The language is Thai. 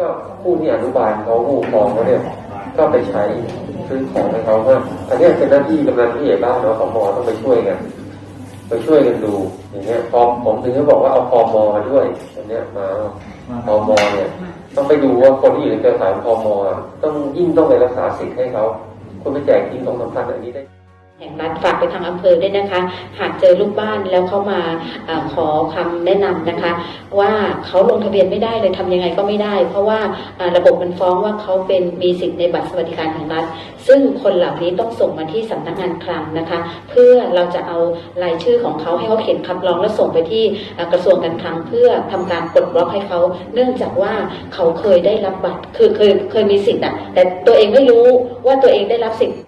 ก็ผู้ที่อนุบาลเขาผู้ปกครองเขาเนี่ยก็ไปใช้ซื้อของให้เขาว่าอันนี้เป็นหน้าที่กำนันผู้ใหญ่บ้านเนาะของมอต้องไปช่วยกันไปช่วยกันดู อย่างเงี้ยพอผมถึงจะบอกว่าเอาพอมอมาด้วยอันเนี้ยมาพอมอเนี่ย ต้องไปดูว่าคนที่อยู่ในเครือข่ายของพอมอต้องยิ่งต้องไปรักษาสิทธิ์ให้เขาคนไปแจกจริงต้องสำคัญอันนี้ได้ แห่งรัฐฝากไปทางอำเภอด้วยนะคะ หากเจอลูกบ้านแล้วเขามาอขอคำแนะนำนะคะ ว่าเขาลงทะเบียนไม่ได้เลยทำยังไงก็ไม่ได้ เพราะว่าระบบมันฟ้องว่าเขาเป็นมีสิทธิ์ในบัตรสวัสดิการแห่งรัฐ ซึ่งคนเหล่านี้ต้องส่งมาที่สำนักงานคลังนะคะ เพื่อเราจะเอารายชื่อของเขาให้เขาเขียนคำร้องแล้วส่งไปที่กระทรวงการคลังเพื่อทำการปลดล็อกให้เขา เนื่องจากว่าเขาเคยได้รับบัตรคือเคยเคยมีสิทธิ์อะแต่ตัวเองไม่รู้ว่าตัวเองได้รับสิทธิ์